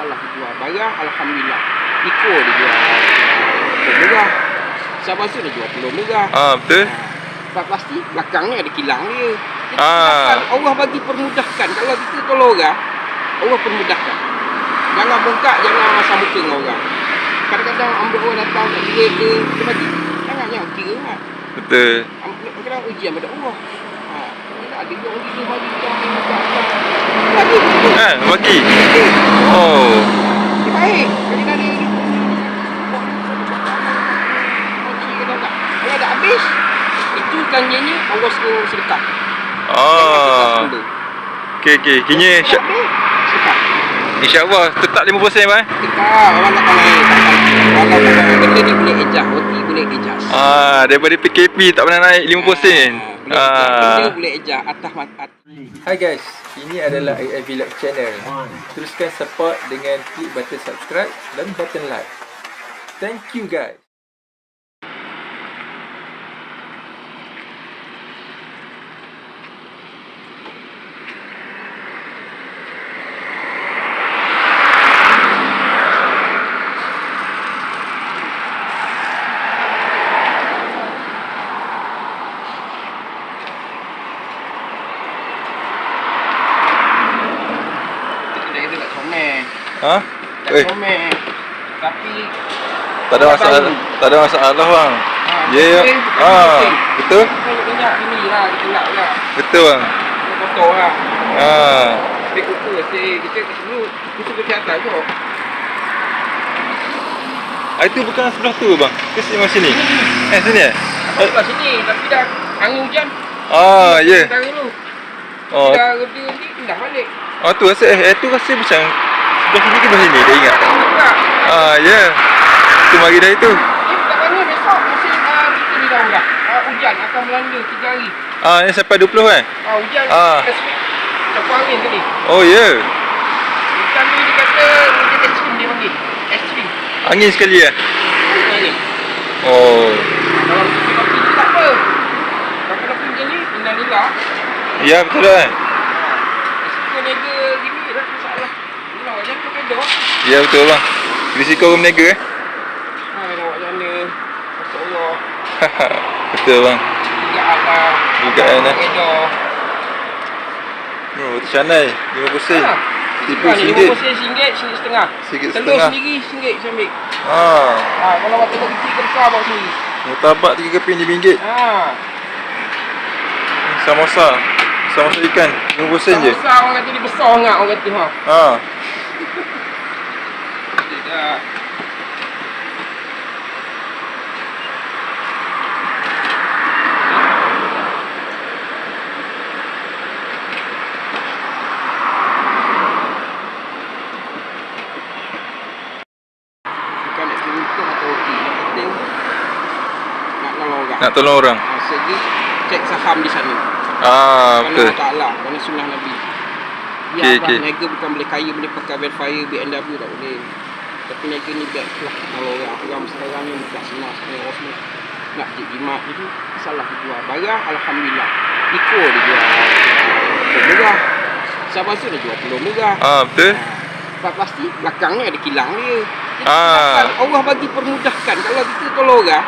Salah jual barang, Alhamdulillah. Iko dia jual murah. Sabah tu dia jual peluh murah. Ah, betul. Sebab pasti belakangnya ada kilang dia. Jadi Ah. silakan, Allah bagi permudahkan. Kalau kita tolong orang, Allah permudahkan. Jangan bongkak, jangan masa muka dengan orang. Kadang-kadang ambil orang datang tak kira ke, kita bagi. Jangan yang kira lah. Betul. Kadang-kadang ujian pada Allah. Ha, ada orang gitu bagi kita orang betul. Eh, bagi. Eh, Oh. baik. Jadi dah dia Kalau dah habis, itu janjinya Allah suruh sedekah. Ah. Okey, okey. Kini insya- Sedekah. insya-Allah tetap 50% bang. Sedekah. Orang tak naik. Kalau benda ni boleh ejak, roti boleh ejak. Ah, daripada PKP tak pernah naik 50%. Boleh ejak. Benda Ah. boleh ejak atas mata. Hai guys, ini adalah AF Vlog channel. Teruskan support dengan klik button subscribe dan button like. Thank you guys. Kedai tu tak comel. Ha? Tak Eh, comel. Tapi tak ada masalah. Tak ada masalah bang. Ya, ya. Ah, betul? Kalau banyak ini lah, kita lah. Betul bang. Kotor lah. Ah. Dia kutu lah. Kita dulu, kutu ke atas tu. Ah, itu bukan sebelah tu bang. Ke sini macam sini. Eh, sini eh? Apa sebelah sini, tapi dah angin hujan. Ah, ya. Sementara dulu. Oh, Dah reti-reti, pindah balik. oh tu rasa eh, eh tu rasa macam sebelah sini ke sebelah sini dah ingat. Juga. Ah, ya. Tu mari dah itu. Besok musim uh, kita ni dah dah. Uh, hujan akan melanda 3 hari. Ah, yang sampai 20 kan? Ah hujan Ah. Pasifik. Campur angin tadi. Oh, ya. Hujan ni dia kata hujan ekstrim dia panggil. Ekstrim. Angin sekali eh? Hujan ni. Oh. Kalau kita tak apa. Kalau kena hujan ni, benda ni lah. Ya, betul dah. kan gini dah masalah. Ni lah kedok. Ya, betul bang. Risiko orang berniaga eh? Ha, nak buat macam mana. Masya Allah. betul bang. Tiga Allah. Dugaan, eh. Oh, tercanai. 50 sen. Ha. Tipu ni, singgit. RM50 singgit, singgit setengah. Singgit Telur setengah. sendiri, singgit saya ambil. Ah. Ha, kalau waktu telur kecil ke besar bawa sendiri. Murtabak 3 keping RM5. Ha. Samosa. Samosa ikan. 50 sen je. Besar orang kata dia besar sangat orang kata ha. Ha. Tidak. Bukan nak kira untung atau rugi. Yang penting nak nolong Nak tolong orang. Ha, segi cek saham di sana. Ah, Kerana betul. Allah Ta'ala Kerana sunnah Nabi Okey, okay, okey. okay. Niaga bukan boleh kaya Boleh pakai Velfire BMW tak boleh Tapi niaga ni biar lah Kalau orang Orang sekarang ni Bukan senang sebenarnya Orang Nak je jimat Jadi Salah dia jual barang Alhamdulillah. Iko dia jual. Peluh murah Sabah tu dia jual peluh murah Ah, betul. Sebab pasti Belakangnya ada kilang dia. Jadi Ah. Allah bagi permudahkan? Kalau kita tolong orang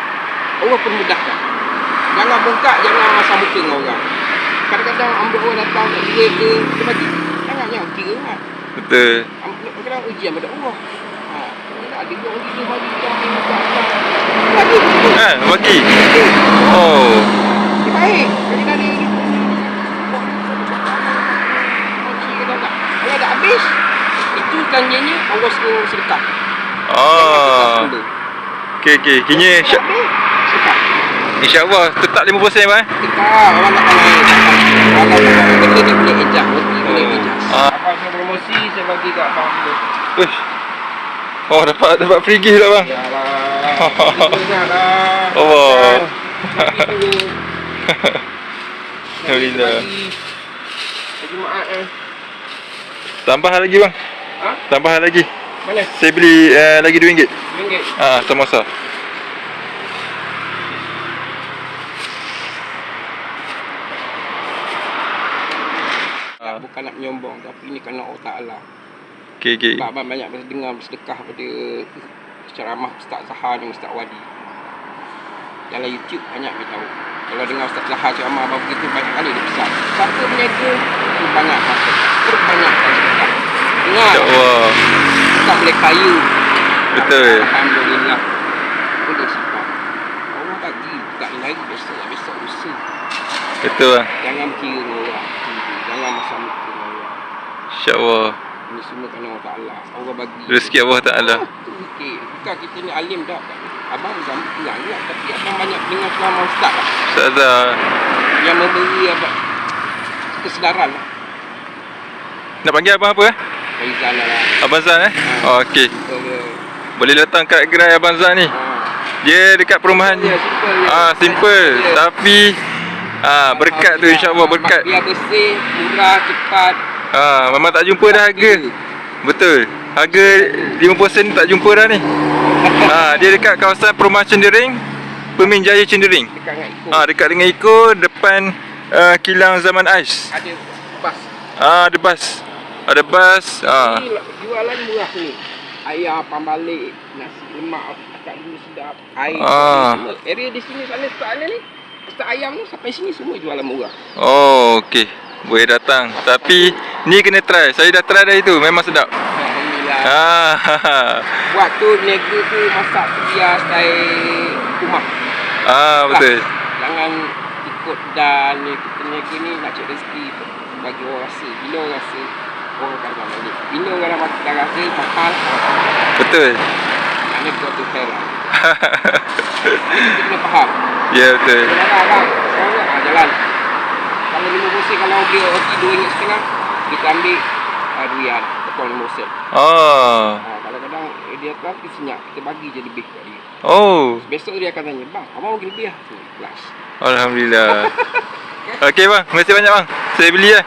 Allah permudahkan. Jangan bongkak Jangan masa muka dengan orang. Kadang-kadang ambil orang datang Tak kira ke Kita bagi. Jangan yang kira lah. Betul. Kadang-kadang ujian pada Allah ha, Ada orang bagi orang Eh. Eh, Oh. dia baik dia Kalau dah habis Itu janjinya Allah suruh sedekah Ah. Okey, okey. Kini Sedekah insya-Allah tetap 50% bang. Sedekah Orang tak naik Kalau benda ni boleh ejak Roti boleh Oh. ejak Ah. Abang saya promosi Saya bagi kat abang dulu Uish. Oh, dapat dapat free gift lah bang. Yalah Ingat lah Oh. Alhamdulillah. Bagi Jumaat eh Tambah lagi bang. Ha? Tambah lagi. Mana? Saya beli uh, lagi RM2. Ringgit Ah, samosa. Ah. Bukan nak menyombong Tapi ni kerana Allah Ta'ala Okey okey. Sebab abang banyak dengar bersedekah pada ceramah Ustaz Zahar dan Ustaz Wadi. Dalam YouTube banyak dia tahu. Kalau dengar Ustaz Zahar ceramah abang begitu banyak kali dia pesan. Siapa berniaga, tu banyak masuk. Perbanyakkan sedekah. Dengar, InsyaAllah. tak boleh kayu. Betul. Alhamdulillah. Boleh simpan. Allah bagi. Tak lain besok, besok lusa. Betul bang. Jangan kira orang. Jangan masa muka orang. InsyaAllah. Ini semua kerana Allah Ta'ala. Allah bagi. Rezeki Allah Ta'ala. Itu fikir. Bukan kita ni alim dah. Abang dah pulang juga. Tapi abang banyak dengar ceramah ustaz lah. Ustazah. Yang memberi abang kesedaran lah. Nak panggil abang apa eh? Faizal lah. Abang Zan eh? Oh, okey. Boleh datang kat gerai Abang Zan ni. Ha. Dia dekat perumahan Ya, simple. Ah, simple. Ya. Tapi ah berkat tu insya-Allah berkat. Biar bersih, murah, cepat. Ah, memang tak jumpa dah harga. Betul. Harga 50 sen tak jumpa dah ni. Ah, dia dekat kawasan perumahan Cendering, Pemin Jaya Cendering. Dekat dengan. Ah, dekat dengan Iko depan uh, kilang zaman ais. Ada bas. Ah, ada bas. Ada bas. Ni jualan murah ni. Ayam pambalik, nasi lemak akak dulu sedap, air. Ah. Semua. Area di sini sana start ni. Start ayam ni sampai sini semua jualan murah. Oh, okey. Boleh datang. Tapi ni kena try. Saya dah try dah itu. Memang sedap. Alhamdulillah. Ah. Buat tu niaga tu masak biar style rumah. Ah, betul. Jangan ikut dan ni kita niaga ni nak cek rezeki bagi orang rasa. Bila orang rasa orang akan datang balik. Bila orang dah, dah rasa mahal, Betul. maknanya kau tu fair lah. Kita kena faham. Ya, betul. Jalan lah, ah, jalan. Kalau lima sen kalau dia roti dua ringgit setengah, kita ambil uh, duit potong lima sen. Oh. Ha, kadang-kadang eh, dia tak kita senyap, kita bagi je lebih kat dia. Oh. Besok dia akan tanya, bang, abang bagi lebih lah. Tu, Ikhlas. Alhamdulillah. Okey bang, terima kasih banyak bang. Saya beli eh.